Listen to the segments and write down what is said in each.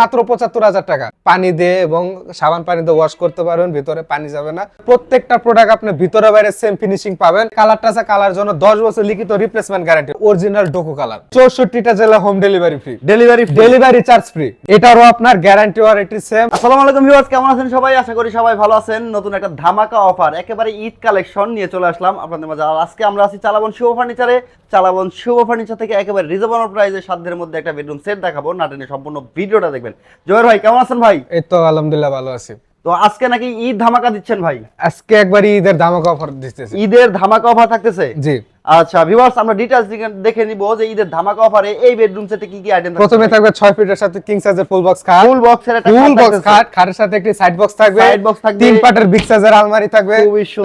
মাত্র পঁচাত্তর হাজার টাকা। পানি দিয়ে এবং সাবান পানি দিয়ে ওয়াশ করতে পারবেন ভিতরে পানি যাবে না। প্রত্যেকটা প্রোডাক্ট আপনি ভিতরে বাইরে সেম ফিনিশিং পাবেন। কালারটা আছে কালার জন্য দশ বছর লিখিত রিপ্লেসমেন্ট গ্যারান্টি অরিজিনাল ডোকো কালার চৌষট্টিটা জেলা home delivery free delivery delivery charge free এটারও আপনার গ্যারান্টি ওয়ারেন্টি সেম আসসালামু আলাইকুম ভিউয়ার্স কেমন আছেন সবাই? আশা করি সবাই ভালো আছেন। নতুন একটা ধামাকা অফার একেবারে ঈদ কালেকশন নিয়ে চলে আসলাম আপনাদের মাঝে। আর আজকে আমরা আছি চালাবন শুভ ফার্নিচারে চালাবন শুভ ফার্নিচার থেকে একেবারে রিজনেবল প্রাইসে সাধ্যের মধ্যে একটা বেডরুম সেট দেখাবো। নাটেনে সম্পূর্ণ ভিডিওটা দেখবেন। জয়ের ভাই কেমন আছেন ভাই? এই তো আলহামদুলিল্লাহ ভালো আছি। তো আজকে নাকি ঈদ ধামাকা দিচ্ছেন ভাই? আজকে একবার ঈদের ধামাকা অফার দিতেছে। ঈদের ধামাকা অফার থাকতেছে? জি। আচ্ছা ভিউয়ার্স আমরা ডিটেইলস দেখে নিব যে ঈদের ধামাকা অফারে এই বেডরুম সেটে কি কি আইটেম প্রথমে থাকবে ছয় ফিটের সাথে কিং সাইজের ফুল বক্স খাট। ফুল বক্সের একটা ফুল বক্স খাট খাটের সাথে একটি সাইড বক্স থাকবে। Side box থাকবে। তিন পাটের বিগ সাইজের আলমারি থাকবে।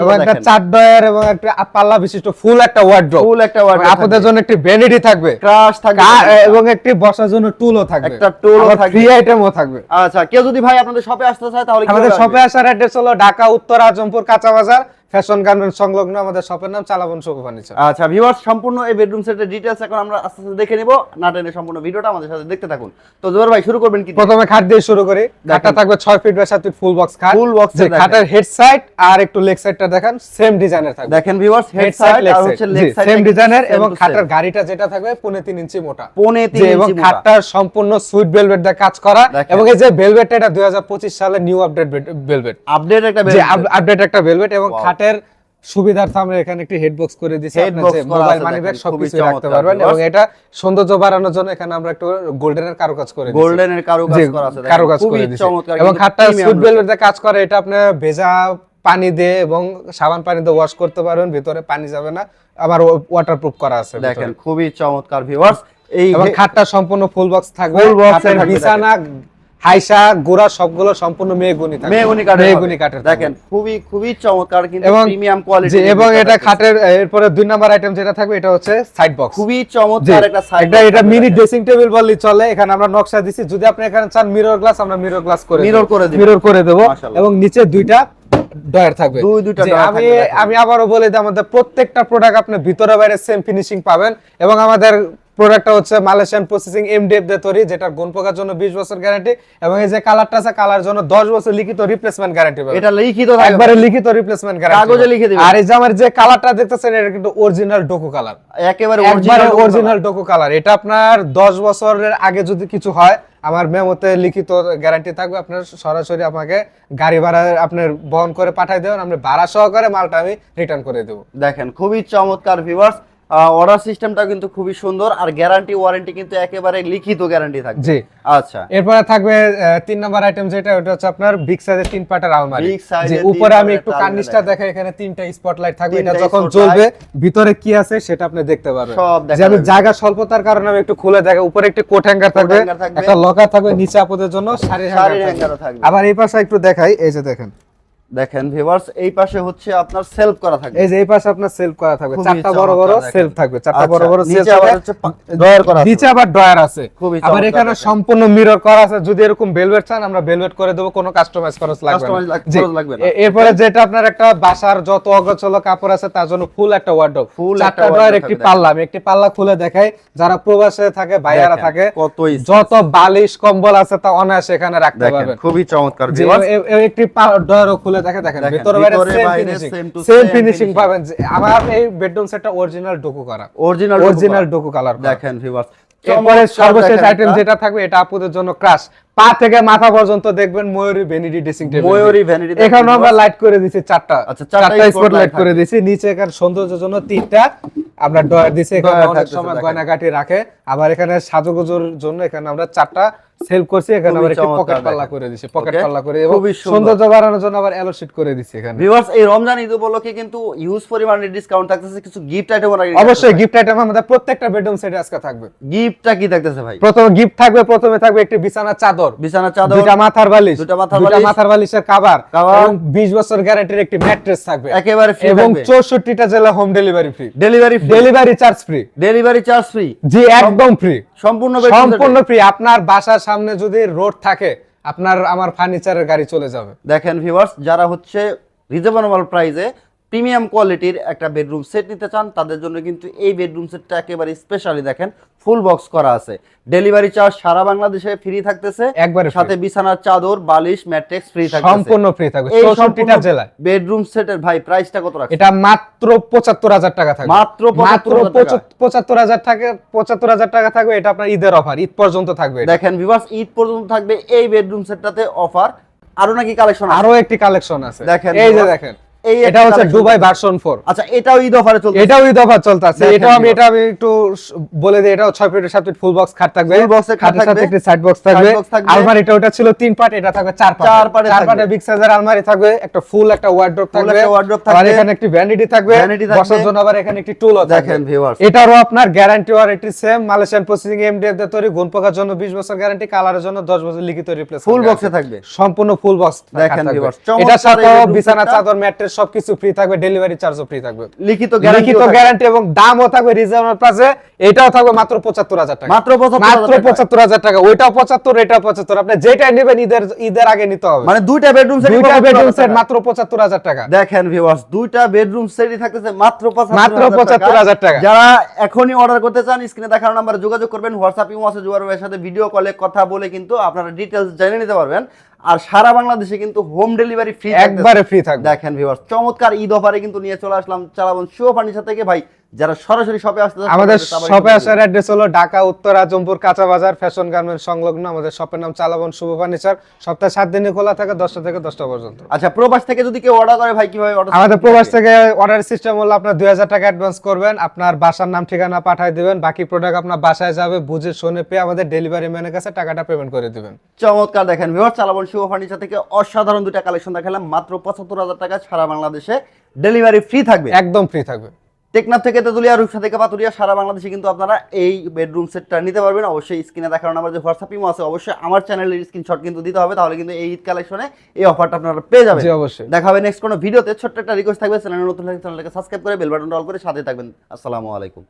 এবং একটা চার ডয়ার এবং একটা পাল্লা বিশিষ্ট ফুল একটা ওয়ার্ড্রোব ফুল একটা wardrobe আপনাদের থাকবে। জন্য একটি ভ্যানিটি থাকবে। ক্রাশ থাকবে। এবং একটি বসার জন্য টুলও থাকবে। একটা tool ও থাকবে। ফ্রি আইটেমও থাকবে। আচ্ছা কেউ যদি ভাই আপনাদের শপে আসতে চায় তাহলে আমাদের শপে আসার অ্যাড্রেস হলো ঢাকা উত্তর আজমপুর কাঁচা বাজার ফ্যাশন গার্মেন্টস সংলগ্ন আমাদের শপের নাম চালাবন শুভ ফার্নিচার আচ্ছা ভিউয়ার্স সম্পূর্ণ এই বেডরুম সেটের ডিটেইলস এখন আমরা আস্তে আস্তে দেখে নিব। না টেনে সম্পূর্ণ ভিডিওটা আমাদের সাথে দেখতে থাকুন। তো জোর ভাই শুরু করবেন কি প্রথমে খাট দিয়ে শুরু করি। খাটটা থাকবে ছয় ফিট বাই সাত ফিট ফুল বক্স খাট। Box যে খাটের হেড সাইড আর একটু লেগ সাইডটা দেখেন সেম ডিজাইনের থাকবে। দেখেন ভিউয়ার্স হেড সাইড আর হচ্ছে লেগ সাইড সেম ডিজাইনের এবং খাটের গাড়িটা যেটা থাকবে পৌনে তিন ইঞ্চি মোটা। পৌনে তিন যে এবং ইঞ্চি মোটা। খাটটা সম্পূর্ণ সুইট ভেলভেট দিয়ে কাজ করা এবং এই যে ভেলভেটটা এটা 2025 সালে নিউ আপডেট ভেলভেট আপডেট একটা velvet। আপডেট একটা ভেলভেট এবং Wow. খাটের সুবিধার্থে আমরা এখানে একটি হেড বক্স করে দিয়েছি। মোবাইল মানি ব্যাগ সবকিছু রাখতে পারবেন এবং এটা সৌন্দর্য বাড়ানোর জন্য এখানে আমরা একটু গোল্ডেনের কারুকাজ করে দিয়েছি। গোল্ডেনের কারুকাজ করা আছে কারুকাজ করে দিয়েছি। এবং খাটটা সুইট look। কাজ করে এটা আপনি ভেজা পানি দিয়ে এবং সাবান পানি দিয়ে ওয়াশ করতে পারবেন ভিতরে পানি যাবে না আবার ওয়াটারপ্রুফ করা আছে দেখেন খুবই চমৎকার ভিউয়ার্স এই খাটটা সম্পূর্ণ ফুল বক্স থাকবে, বিছানা হাইসা গোড়া সবগুলো সম্পূর্ণ মেহগুনি মেহগুনি কাঠের মেহগুনি কাঠের দেখেন খুবই খুবই চমৎকার কিন্তু প্রিমিয়াম কোয়ালিটি এবং এটা খাটের এরপরে দুই নাম্বার আইটেম যেটা থাকবে এটা হচ্ছে সাইড বক্স খুবই চমৎকার একটা সাইড এটা এটা মিনি ড্রেসিং টেবিল বললেই চলে এখানে আমরা নকশা দিছি। যদি আপনি এখানে চান মিরর গ্লাস আমরা মিরর গ্লাস করে Mirror করে দিবো। মিরর করে দেব। এবং নিচে দুইটা ডয়ার থাকবে। দুই দুইটা dryer আমি আমি আবারও বলে দিই আমাদের প্রত্যেকটা প্রোডাক্ট আপনি ভিতরে বাইরে সেম ফিনিশিং পাবেন। এবং আমাদের প্রোডাক্টটা হচ্ছে মালয়েশিয়ান প্রসেসিং এমডিএফ দিয়ে তৈরি যেটা গুণ পোকার জন্য 20 বছর গ্যারান্টি এবং এই যে কালারটা আছে কালার জন্য 10 বছর লিখিত রিপ্লেসমেন্ট গ্যারান্টি পাবেন এটা লিখিত একবারে লিখিত রিপ্লেসমেন্ট গ্যারান্টি কাগজে লিখে দিবেন। আর এই যে আমার যে কালারটা দেখতেছেন এটা কিন্তু অরিজিনাল ডোকো কালার একেবারে অরিজিনাল অরিজিনাল ডোকো কালার এটা আপনার 10 বছরের আগে যদি কিছু হয় আমার মেমোতে লিখিত গ্যারান্টি থাকবে। আপনার সরাসরি আমাকে গাড়ি ভাড়া আপনার বহন করে পাঠাই দেবেন। আমি ভাড়া সহকারে মালটা আমি রিটার্ন করে দেবো। দেখেন খুবই চমৎকার ভিউয়ার্স অর্ডার সিস্টেমটা কিন্তু খুবই সুন্দর আর গ্যারান্টি ওয়ারেন্টি কিন্তু একেবারে লিখিত গ্যারান্টি থাকবে। জি। আচ্ছা। এরপরে থাকবে তিন নাম্বার আইটেম যেটা ওটা হচ্ছে আপনার বিগ সাইজের তিন পাটার আলমারি। যে উপরে আমি একটু কার্নিশটা দেখেন। দেখা এখানে তিনটা স্পটলাইট থাকবে। এটা যখন। জ্বলবে ভিতরে কি আছে সেটা আপনি দেখতে পারবেন। সব দেখা যে আমি যাবে। জায়গা স্বল্পতার কারণে আমি একটু খুলে দেখা উপরে একটি কোট হ্যাঙ্গার থাকবে একটা লকার থাকবে নিচে আপদের জন্য শাড়ির হ্যাঙ্গার থাকবে। আবার এই পাশে একটু দেখাই এই যে দেখেন। দেখেন ভিউয়ার্স এই পাশে হচ্ছে আপনার সেলফ করা থাকবে। এই যে এই পাশে আপনার সেলফ করা থাকবে। চারটা বড় বড় সেলফ থাকবে। চারটা বড় বড় নিচে সেলফ আবার হচ্ছে drawer করা আছে। নিচে আবার ড্রয়ার আছে। আবার এখানে সম্পূর্ণ মিরর করা আছে। যদি এরকম ভেলভেট চান আমরা ভেলভেট করে দেবো। কোনো কাস্টমাইজ খরচ লাগবে না। লাগবে না। এরপরে যেটা আপনার একটা বাসার যত অগোছালো কাপড় আছে তার জন্য ফুল একটা ওয়ার্ডরোব একটা চারটা ড্রয়ার একটি পাল্লা। আমি একটি পাল্লা খুলে দেখাই। যারা প্রবাসে থাকে ভাইয়ারা থাকে যত বালিশ কম্বল আছে তা অনায়াসে এখানে রাখতে পারবেন। খুবই চমৎকার একটি ডয়ারও খুলে দেখে দেখেন ভিতরে বাইরে সেম ফিনিশিং সেম ফিনিশিং পাবেন আমার এই বেডরুম সেটটা অরিজিনাল ডোকো করা অরিজিনাল অরিজিনাল ডোকো কালার দেখেন ভিউয়ার্স এরপরে সর্বশেষ আইটেম যেটা থাকবে এটা জন্য ক্রাশ পা থেকে মাথা পর্যন্ত দেখবেন Mayuri vanity dressing table Mayuri এখানে আমরা লাইট করে দিছি চারটা। আচ্ছা, চারটা স্পট লাইট করে দিছি। নিচে এখানে সৌন্দর্যের জন্য তিনটা। আমরা ডয়ার দিছি এখানে অনেক সময়। গয়নাগাটি রাখে। আবার এখানে সাজুগুজুর জন্য এখানে আমরা চারটা সেল করছি এখানে আবার একটি পকেট পাল্লা করে দিছি পকেট পাল্লা করে এবং সৌন্দর্য বাড়ানোর জন্য আবার এলো শিট করে দিছি এখানে। ভিউয়ার্স এই রমজান ঈদ উপলক্ষে কিন্তু ইউজ পরিমাণে ডিসকাউন্ট থাকতেছে কিছু গিফট আইটেম অবশ্যই গিফট আইটেম আমাদের প্রত্যেকটা বেডরুম সেটে আজকে থাকবে। গিফটটা কি থাকতেছে ভাই? প্রথমে গিফট থাকবে প্রথমে থাকবে একটি বিছানা চাদর। বিছানা চাদর দুইটা মাথার বালিশ। দুইটা মাথার বালিশ, মাথার বালিশের কাভার এবং 20 বছর গ্যারান্টির একটি ম্যাট্রেস থাকবে। একেবারে ফ্রি এবং থাকবে। 64টা জেলা home delivery free delivery delivery charge free delivery charge free জি একদম ফ্রি সম্পূর্ণ। সম্পূর্ণ ফ্রি আপনার বাসার সামনে যদি রোড থাকে আপনার আমার ফার্নিচারের গাড়ি চলে যাবে দেখেন ভিউয়ার্স যারা হচ্ছে রিজনেবল প্রাইসে প্রিমিয়াম কোয়ালিটির একটা বেডরুম সেট নিতে চান তাদের জন্য কিন্তু এই বেডরুম সেটটা একেবারে স্পেশালি দেখেন ফুল বক্স করা আছে। ডেলিভারি চার্জ সারা বাংলাদেশে ফ্রি থাকতেছে একবারে সাথে বিছানার চাদর বালিশ ম্যাট্রেক্স ফ্রি থাকবে সম্পূর্ণ ফ্রি থাকবে এই চৌষট্টিটা জেলায়। বেডরুম সেটের ভাই প্রাইসটা কত রাখছেন? এটা মাত্র পঁচাত্তর হাজার টাকা থাকবে। মাত্র মাত্র 75,000 টাকা। পঁচাত্তর হাজার টাকা থাকবে এটা আপনার ঈদের অফার ঈদ পর্যন্ত থাকবে দেখেন ভিভার্স ঈদ পর্যন্ত থাকবে এই বেডরুম সেটটাতে অফার আরও নাকি কালেকশন আরও একটি কালেকশন আছে। দেখেন এই যে দেখেন। এটা হচ্ছে দুবাই ভার্সন ফোর আচ্ছা এটাও ঈদ অফারে চলছে এটাও ঈদ অফার চলতেছে। এটাও আমি এটা আমি একটু বলে দিই এটাও ফিট ফুল বক্স খাট থাকবে। Box এর খাট থাকবে। একটি সাইড বক্স থাকবে। থাকবে। আলমারিটা ওটা ছিল তিন পার্ট এটা থাকবে চার পার্ট চার পার্টে চার পার্টে বিগ সাইজের আলমারি থাকবে একটা ফুল একটা ওয়ার্ড্রপ থাকবে। আর এখানে একটি ভ্যানিটি থাকবে। বসার জন্য আবার এখানে একটি দেখেন viewers। এটারও আপনার guarantee warranty same Malaysian processing MDF দিয়ে তৈরি গুণ পোকার জন্য 20 বছর গ্যারান্টি কালারের জন্য 10 বছর লিখিত রিপ্লেস ফুল বক্সে থাকবে। সম্পূর্ণ ফুল বক্স দেখেন এটার সাথে বিছানা চাদর ম্যাট্রেস সবকিছু ফ্রি থাকবে ডেলিভারি চার্জও ফ্রি থাকবে। লিখিত গ্যারান্টি লিখিত গ্যারান্টি এবং দামও থাকবে রিজনেবল প্রাইসে এটাও থাকবে মাত্র পঁচাত্তর হাজার টাকা। মাত্র 75,000 মাত্র টাকা। ওইটাও পঁচাত্তর এটাও পঁচাত্তর। আপনি যেটাই নেবেন ঈদের ঈদের আগে নিতে হবে। মানে দুইটা বেডরুম সেট দুইটা বেডরুম সেট মাত্র পঁচাত্তর হাজার টাকা। দেখেন ভিউয়ার্স দুইটা বেডরুম সেটই থাকতেছে মাত্র 75,000 মাত্র 75,000 টাকা। যারা এখনই অর্ডার করতে চান স্ক্রিনে দেখানো নাম্বারে যোগাযোগ করবেন। হোয়াটসঅ্যাপ ইমো আছে জুয়ার ভাইয়ের সাথে ভিডিও কলে কথা বলে কিন্তু আপনারা ডিটেইলস জেনে নিতে পারবেন। আর সারা বাংলাদেশে কিন্তু হোম ডেলিভারি ফ্রি একবারে ফ্রি থাকবে। দেখেন ভিউয়ার্স চমৎকার ঈদ অফারে কিন্তু নিয়ে চলে আসলাম চালাবন শো ফার্নিচার থেকে। ভাই যারা সরাসরি শপে আসতে চান, আমাদের শপে আসার অ্যাড্রেস হলো ঢাকা উত্তর আজমপুর কাঁচা বাজার ফ্যাশন গার্মেন্ট সংলগ্ন। আমাদের শপের নাম চালাবন শুভ ফার্নিচার সপ্তাহে সাত দিনে খোলা থাকে দশটা থেকে দশটা পর্যন্ত। আচ্ছা প্রবাস থেকে যদি কেউ অর্ডার করে ভাই কীভাবে অর্ডার আমাদের প্রবাস থেকে অর্ডার সিস্টেম হলো আপনার দুই হাজার টাকা অ্যাডভান্স করবেন আপনার বাসার নাম ঠিকানা পাঠিয়ে দিবেন বাকি প্রোডাক্ট আপনার বাসায় যাবে বুঝে শুনে পেয়ে আমাদের ডেলিভারি ম্যানের কাছে টাকাটা পেমেন্ট করে দিবেন। চমৎকার দেখেন ভিউয়ার চালাবন শুভ ফার্নিচার থেকে অসাধারণ দুটা কালেকশন দেখালাম মাত্র পঁচাত্তর হাজার টাকা সারা বাংলাদেশে ডেলিভারি ফ্রি থাকবে। একদম ফ্রি থাকবে। টেকনাফ থেকে তেতুলিয়া রূপসা থেকে পাতুরিয়া সারা বাংলাদেশে কিন্তু আপনারা এই বেডরুম সেটটা নিতে পারবেন। অবশ্যই স্ক্রিনে দেখানো আমার যে হোয়াটসঅ্যাপ ইমো আছে। অবশ্যই আমার চ্যানেলের স্ক্রিনশট কিন্তু দিতে হবে তাহলে কিন্তু এই ঈদ কালেকশনে এই অফারটা আপনারা পেয়ে যাবেন। অবশ্যই। দেখা হবে নেক্সট কোনো ভিডিওতে ছোট্ট একটা রিকোয়েস্ট থাকবে চ্যানেল নতুন চ্যানেলটাকে সাবস্ক্রাইব করে বেল বাটনটা অল করে সাথে থাকবেন। আসসালামু আলাইকুম।